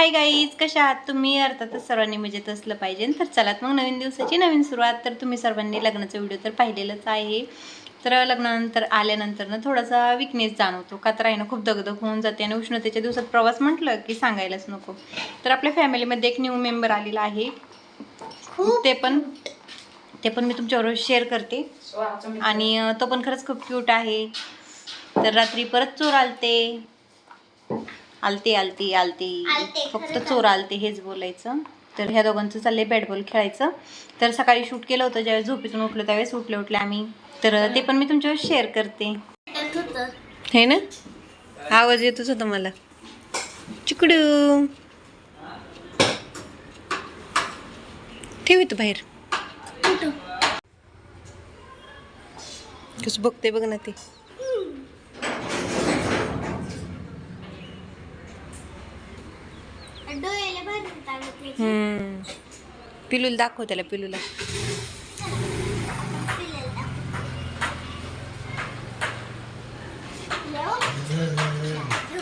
Hi guys कशा आहात तुम्ही? अर्थातच सर्वांनी मजेत असलं पाहिजे. तर चलात मग नवीन दिवसाची नवीन सुरुवात. तर तुम्ही सर्वांनी लग्नाचा व्हिडिओ तर पाहिलेलंच आहे. तर लग्नानंतर आल्यानंतर ना थोडासा विकनेस जाणवतो. का तर आहे ना खूप दगदग होऊन जाते आणि उष्णतेच्या दिवसात प्रवास म्हटलं की सांगायलाच नको. तर आपल्या फॅमिलीमध्ये एक न्यू मेंबर आलेला आहे. ते पण ते पण मी तुमच्याबरोबर शेअर करते. आणि तो पण खरंच खूप क्यूट आहे. तर रात्री परत चोर आलते. आलते आलते आलते. फक्त चोर आलते हेच बोलायचं. तर ह्या दोघांचं चाललंय बॅट बॉल खेळायचं. तर सकाळी शूट केलं होतं ज्यावेळेस झोपेतून उठलं त्यावेळेस उठले उठले आम्ही. तर ते पण मी तुमच्यावर शेअर करते. हे ना? आवाज येतच होता मला. चिकडू. ठेव तू बाहेर. कसं बघते बघ ना ते डोळ्याला भाजून टाकत नाही हम्म. पिलूला दाखव त्याला पिलूला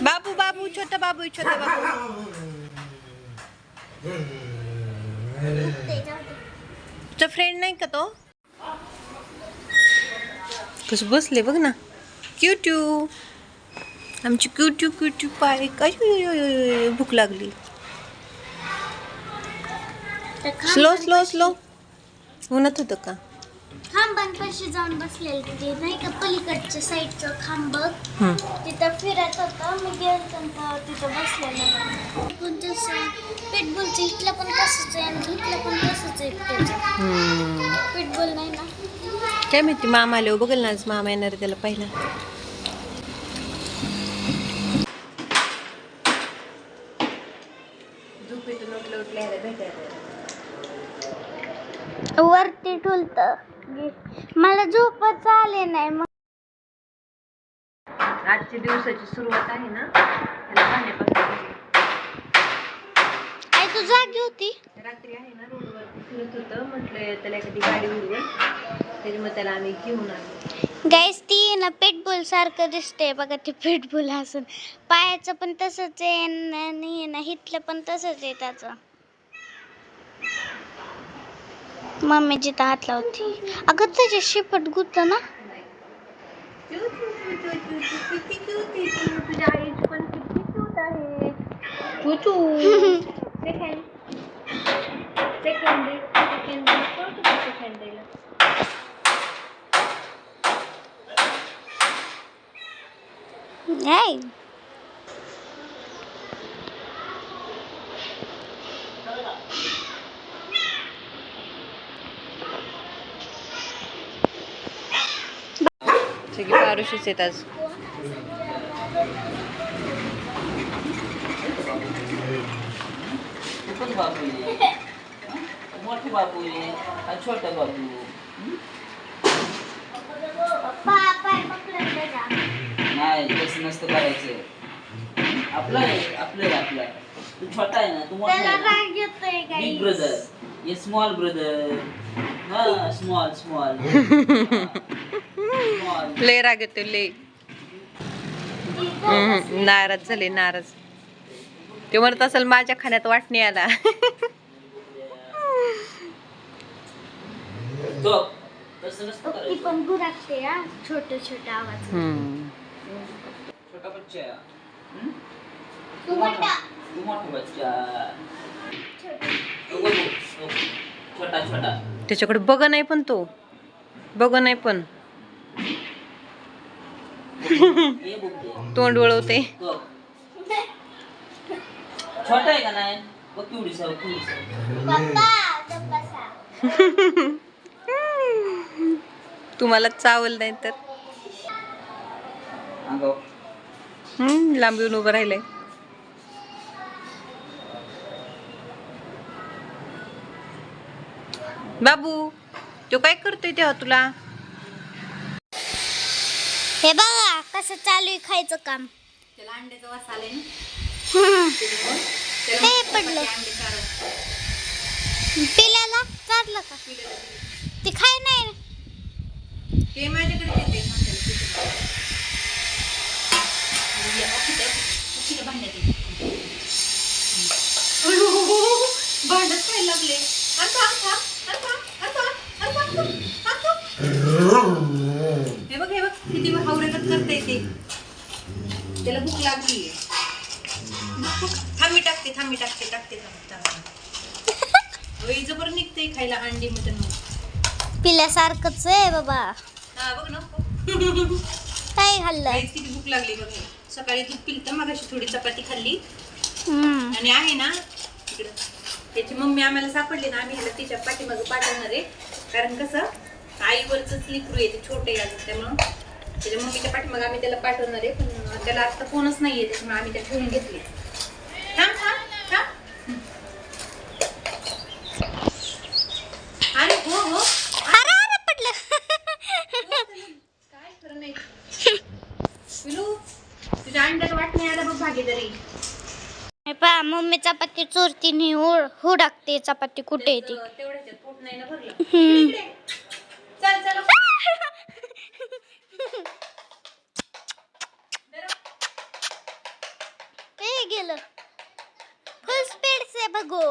बाबू बाबू छोटा बाबू छोटा बाबू तुझा फ्रेंड नाही का तो? कसं बसले बघ ना. क्यूट्यू आमची क्यूट्यू क्यूट्यू पाय. काय भूक लागली तर स्लो स्लो स्लो उन्हात होतं का खांबांपाशी जाऊन बसलेलं तिथे नाही का पलीकडच्या साईडचं खांब. तिथं फिरत होतं मी गेलं तर तिथं बसलेलं पण तसं पिटबुलचं इथलं पण तसंच आहे आणि इथलं पण तसंच आहे त्याचं हम्म. पिटबुल नाही ना काय माहिती मामा आले बघेल ना आज मामा येणार आहे त्याला पाहिला झोपेतून उठलं उठल्या भेटायला वरती ठुलत मला झोपच आले नाही. मग आजच्या दिवसाची सुरुवात आहे ना? आई तू जागी होती? रात्री आहे ना रोडवरती. फिरत होतं. म्हटलं त्याला एखादी गाडी उडवून त्याच्यामुळे त्याला आम्ही घेऊन आलो. गाईस ती ना पेटबुल सारखं दिसते बघा ते पेटबुल असून पायाचं पण तसंच आहे आणि ना हिथलं पण तसंच आहे त्याचं. मम्मी हात लावती अगं त्याचे शिपट गुत ना तुझ्या आईची पण किती क्यूट आहे चूचू सेकंड सेकंड सेकंड सेकंड नाही पारुशीच आहेत आज. मोठे हा छोटा त्याच्या नाही तसं नसतं करायचं. आपलं आहे आपलं आहे आपलं आहे. तू छोटा आहे ना तू मोठा बिग ब्रदर ये स्मॉल ब्रदर हा स्मॉल स्मॉल लय राग येतो लय. हम्म, नाराज झाले नाराज. ते म्हणत असेल माझ्या खाण्यात वाटणी आला. आवाज. बच्चा? तू मोठा तू मोठा बच्चा. छोटा छोटा. त्याच्याकडे बघ नाही पण तो. बघ नाही पण हे बघ ते. तोंड वळवते तो. छोटा आहे का नाही बघ केवढी साव केवढी साव पप्पा गप्प बसा. तुम्हाला चावल नाही तर. अंगावर. हम्म, लांब येऊन उभं राहिलंय. बाबू तो काय करतोय तेव्हा तुला? हे बघा कसं चालू आहे खायचं काम. त्याला अंड्याचा वास आलाय हे पडलं. पिल्याला का? ते खाय नाही. ते माझ्याकडे येते भांड्यात लागले. आणतो, आणतो, आणतो, आणतो, आणतो, आणतो, आणतो. हे बघ हे बघ किती हावरेगत करता येते त्याला भूक लागली थांबी टाकते थांबी टाकते टाकते थांब, जबर निघते खायला अंडी मटन पिल्यासारखंच आहे बाबा. हा बघ ना. काय खाल्लं? किती भूक लागली बघ. सकाळी दूध पिलतं मगाशी थोडी चपाती खाल्ली. आणि आहे ना इकडं. त्याची मम्मी आम्हाला सापडली ना आम्ही ह्याला तिच्या पाठीमागं पाठवणार आहे. कारण कसं आईवरच लिकरू येते छोटे अजून त्यामुळं त्याच्या मम्मीच्या पाठीमागं आम्ही त्याला पाठवणार आहे पण त्याला आता फोनच नाहीये त्याच्यामुळे आम्ही त्याला ठेवून घेतले. थांब थांब थांब. अरे हो हो. अरे अरे पडलं काय खरं नाही. पिलू तुझ्या अंड्यात वाट नाही आला बघ भागीदारी पहा मम्मी चपाती चोरतीने हुडाकते चपाती कुठे आहे ती? तेवढ्याच पोट नाही ना भरलं. चल चल. गेलं. फुल स्पीड से बघू.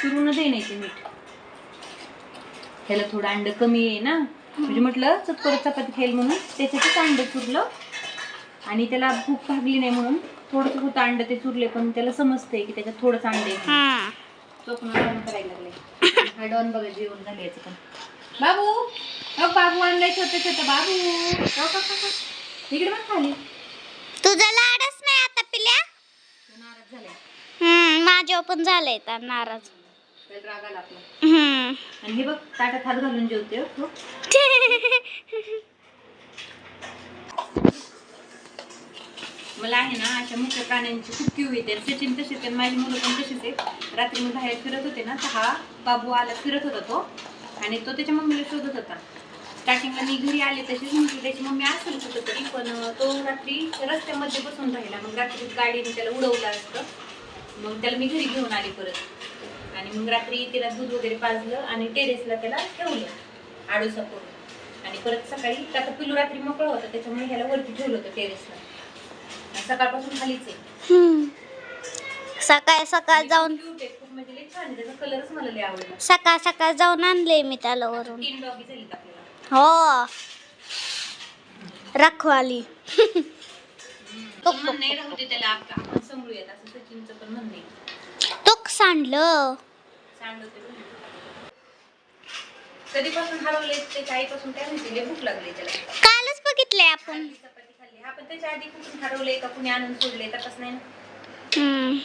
सुरू न दे नाही ते मीठ. ह्याला थोडं अंड कमी आहे ना? म्हणजे म्हटलं चतकोर चपाती खाईल म्हणून. त्याच्यातच अंड चुरलं. आणि त्याला भूक भागली नाही म्हणून थोडंच होतं अंड ते चुरले पण त्याला समजतंय की त्याच्यात थोडंच अंड. हा. लग्न करायला लागले. हा डॉन बघा जेवण झाले याचं पण. बाबू अग बाबू आणलाय छोटं छोटं. बाबू का, का, का? इकडे मग खाली. तुझा लाडच नाही आता पिल्या? नाराज झालाय. हम्म माझ्यावर पण झालंय तर नाराज. त्याला राग आला आपला हम्म. आणि हे बघ ताटात हात घालून जेवते हो तो. मला आहे ना अशा मुख्य प्राण्यांची खूप क्यू येते. सचिन तसेच आहे माझी मुलं पण तशीच आहे. रात्री मी बाहेर फिरत होते ना तर हा बाबू आला फिरत होता तो. आणि तो त्याच्या मम्मीला शोधत होता. स्टार्टिंगला मी घरी आले तशीच म्हटली त्याची मम्मी असेल कुठं तरी पण तो रात्री रस्त्यामध्ये बसून राहिला. मग रात्री गाडीने त्याला उडवलं असतं. मग त्याला मी घरी घेऊन आले परत. आणि मग रात्री तिला दूध वगैरे पाजलं आणि टेरेसला त्याला ठेवलं आडोसा करून. आणि परत सकाळी आता पिलू रात्री मोकळं होतं त्याच्यामुळे ह्याला वरती ठेवलं होतं टेरेसला सकाळपासून खालीच आहे. सकाळ सकाळ जाऊन म्हणजे लई छान आहे. त्याचा कलरच मला लई आवडला. सकाळ सकाळ जाऊन आणले मी त्याला वरून. तीन डॉगी झाली आपल्याला. हो. रखवाली. पण म्हणणं राहू दे त्याला आप- आपण सांभाळूयात. असं सचिनचं पण म्हणणं आहे. तूक सांडलं. कधीपासून हरवले त्याच्या आईपासून काय माहिती लई भूक लागली त्याला. कालच बघितलंय आपण. आधी चपाती खाल्ली. हा पण त्याच्या आधी कुठून हरवले का कुणी आणून सोडले तपास नाही ना. हम्म.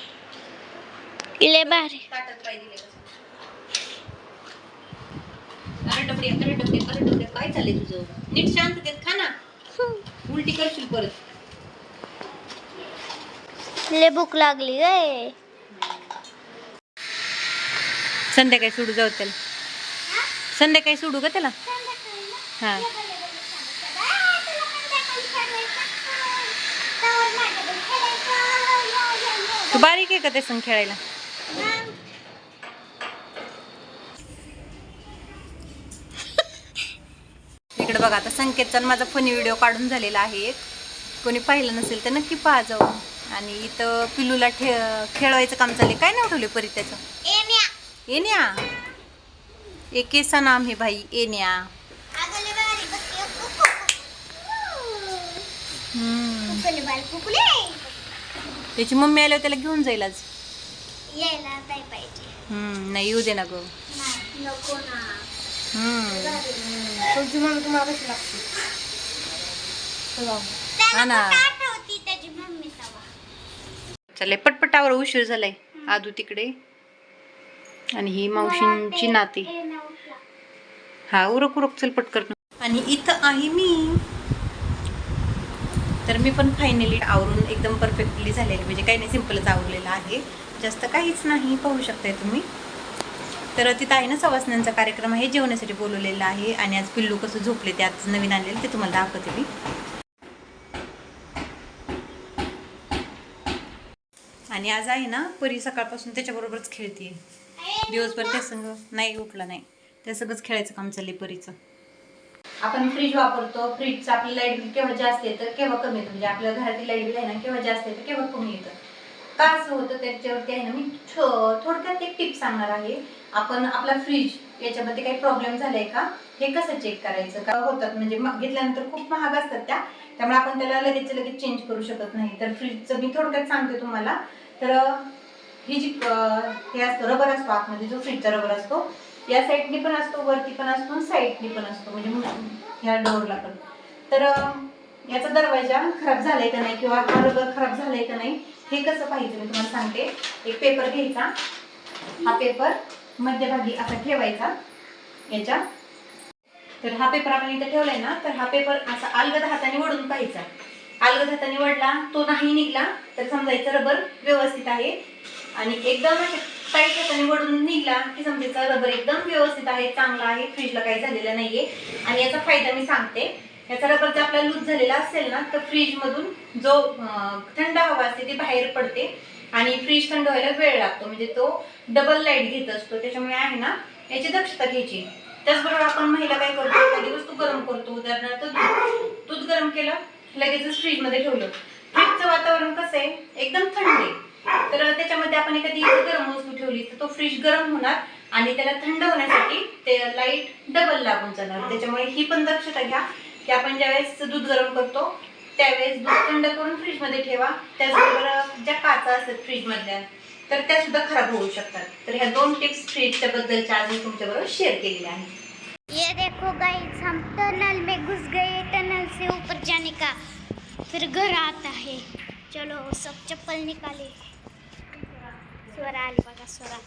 अरे डबडे काय चाललंय तुझं? नीट शांततेत खा ना. उलटी करशील परत. ले भूक लागली गे. संध्याकाळी सोडू जाऊ त्याला. संध्याकाळी सोडू का त्याला. हा. तू बारीक आहे का ते संग खेळायला? इकडे बघा आता संकेतचा माझा फनी व्हिडिओ काढून झालेला आहे एक. कोणी पाहिलं नसेल तर नक्की पहा जाऊ आणि इथं पिलूला ठे खेळवायचं काम चालले काय नाव ठेवले परी त्याचं? एन्या. एक केसा नाम है भाई एन्या. हम्म. त्याची मम्मी आल्यावर त्याला घेऊन जाईल आज. यायला नाही पाहिजे. हम्म, नाही येऊ दे ना ग. नाही नको ना. हम्म. तुझी मम्मी तुम्हाला कशी लागते? हा ना. आठवती त्याची मम्मी तवा चाललंय पटपटावर उशीर झालाय. आदू तिकडे. आणि ही मावशींची नाती. हा उरक उरक चल पटकन. आणि इथं आहे मी. तर मी पण फायनली आवरून एकदम परफेक्टली झालेली. म्हणजे काही नाही सिम्पलच आवरलेलं आहे. जास्त काहीच नाही पाहू शकताय तुम्ही. तर तिथं आहे ना सवासण्यांचा कार्यक्रम आहे जेवणासाठी बोलवलेला आहे आणि आज पिल्लू कसं झोपले ते आज नवीन आलेलं ते तुम्हाला दाखवते मी. आणि आज आहे ना परी सकाळपासून त्याच्याबरोबरच खेळते दिवसभर त्या संग नाही उठला नाही. त्या सगळंच खेळायचं काम चाललंय परीचं. आपण फ्रीज वापरतो फ्रीजचं आपलं लाइट बिल केव्हा जास्त येतं केव्हा कमी येतं? म्हणजे आपल्या घरातील लाइट बिल आहे ना केव्हा जास्त येतं केव्हा कमी येतं? का असं होतं त्याच्यावरती आहे ना मी थोडक्यात एक टिप सांगणार आहे. आपण आपला फ्रीज याच्यामध्ये काही प्रॉब्लेम झालाय का हे कसं चेक करायचं? का होतात? म्हणजे मग घेतल्यानंतर खूप महाग असतात त्या. त्यामुळे आपण त्याला लगेच लगेच चेंज करू शकत नाही. तर फ्रीजचं मी थोडक्यात सांगते तुम्हाला. तर ही जी हे असतो रबर असतो आतमध्ये जो फ्रीजचा रबर असतो या साईडनी पण असतो वरती पण असतो आणि साईडनी पण असतो. म्हणजे ह्या डोअरला पण. तर याचा दरवाजा खराब झालाय का नाही? किंवा हा रबर खराब झालाय का नाही? हे कसं पाहिजे मी तुम्हाला सांगते. एक पेपर घ्यायचा. हा पेपर मध्यभागी असा ठेवायचा. याच्या. तर हा पेपर आपण इथे ठेवलाय ना तर हा पेपर असा अलगद हाताने वडून पाहायचा. अलगद हाताने वडला तो नाही निघला तर समजायचं रबर व्यवस्थित आहे. आणि एकदम असे टाईट हाताने वडून निघला की समजायचं रबर एकदम व्यवस्थित आहे चांगला आहे फ्रीजला काही झालेलं नाहीये. आणि याचा फायदा मी सांगते. याचा रबर जर आपला लूज झालेला असेल ना तर फ्रीजमधून जो थंड हवा असते ती बाहेर पडते. आणि फ्रीज थंड व्हायला वेळ लागतो. म्हणजे तो डबल लाइट घेत असतो. त्याच्यामुळे आहे ना याची दक्षता घ्यायची. त्याचबरोबर आपण महिला काय करतो? एखादी वस्तू गरम करतो. उदाहरणार्थ दूध. दूध गरम केलं लगेचच फ्रीजमध्ये ठेवलं. फ्रीजचं वातावरण कसं आहे? एकदम थंड आहे. तर त्याच्यामध्ये आपण एखादी गरम वस्तू ठेवली तर तो फ्रीज गरम होणार आणि त्याला थंड होण्यासाठी ते लाइट डबल लागून जाणार. त्याच्यामुळे ही पण दक्षता घ्या. की आपण ज्यावेळेस दूध गरम करतो त्यावेळेस दूध थंड करून फ्रीजमध्ये ठेवा. त्याचबरोबर ज्या काचा असतात फ्रीजमधल्या तर त्या सुद्धा खराब होऊ शकतात. तर ह्या दोन टिप्स फ्रीजच्या बद्दलच्या आज मी तुमच्याबरोबर शेअर केलेल्या आहेत. ये देखो गाइस हम टनल में घुस गए टनल से ऊपर जाने का फिर घर आता है। चलो सब चप्पल निकाले। स्वरा आली बघा स्वरा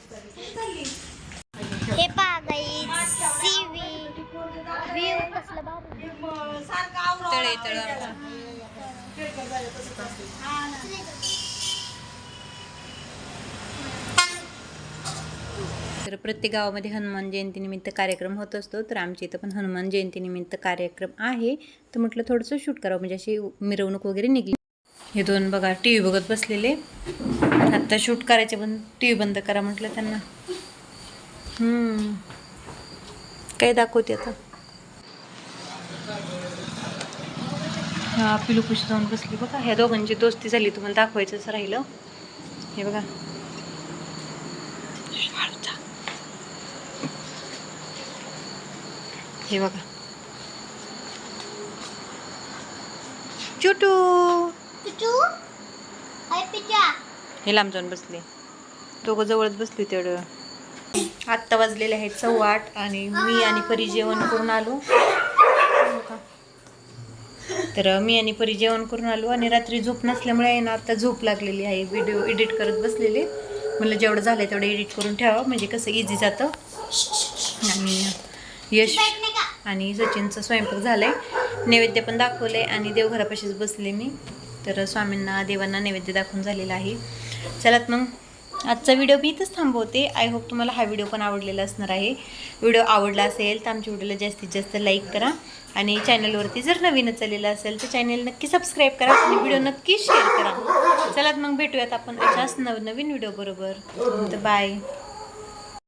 हे पा गाईस सीवी कसलं बाबू. तळे तळ. तर प्रत्येक गावामध्ये हनुमान जयंतीनिमित्त कार्यक्रम होत असतो तर आमच्या इथं पण हनुमान जयंतीनिमित्त कार्यक्रम आहे. तर म्हटलं थोडंसं शूट करावं म्हणजे अशी मिरवणूक वगैरे निघली. हे दोन बघा टी व्ही बघत बसलेले. आत्ता शूट करायचे पण टी व्ही बंद करा म्हटलं त्यांना. काय दाखवते आता? हा पिलूपुशी जाऊन बसली. बघा ह्या दोघांची दोस्ती झाली. तुम्हाला दाखवायचंच राहिलं. हे बघा. हे बघा. चुटू. हे लांब जाऊन बसले. दोघं जवळच बसली तेवढं. आत्ता वाजलेले आहेत सव्वा आठ आणि मी आणि परी जेवण करून आलो? तर मी आणि परी जेवण करून आलो आणि रात्री झोप नसल्यामुळे आहे ना आता झोप लागलेली आहे. व्हिडिओ एडिट करत बसलेले. म्हणलं जेवढं झालं आहे तेवढं एडिट करून ठेवावं. म्हणजे कसं इझी जातं. आणि यश आणि सचिनचं स्वयंपाक झालंय. नैवेद्य पण दाखवलंय आणि देवघरापाशीच बसले मी. तर स्वामींना देवांना नैवेद्य दाखवून झालेला आहे. चलात मग आजचा व्हिडिओ मी इथंच थांबवते. आय होप तुम्हाला हा व्हिडिओ पण आवडलेला असणार आहे. व्हिडिओ आवडला असेल तर आमच्या व्हिडिओला जास्तीत जास्त लाईक करा. आणि चॅनलवरती जर नवीनच आलेलं असेल तर चॅनल नक्की सबस्क्राईब करा आणि व्हिडिओ नक्की शेअर करा. चलात मग भेटूयात आपण अशाच नवनवीन व्हिडिओ बरोबर. तर बाय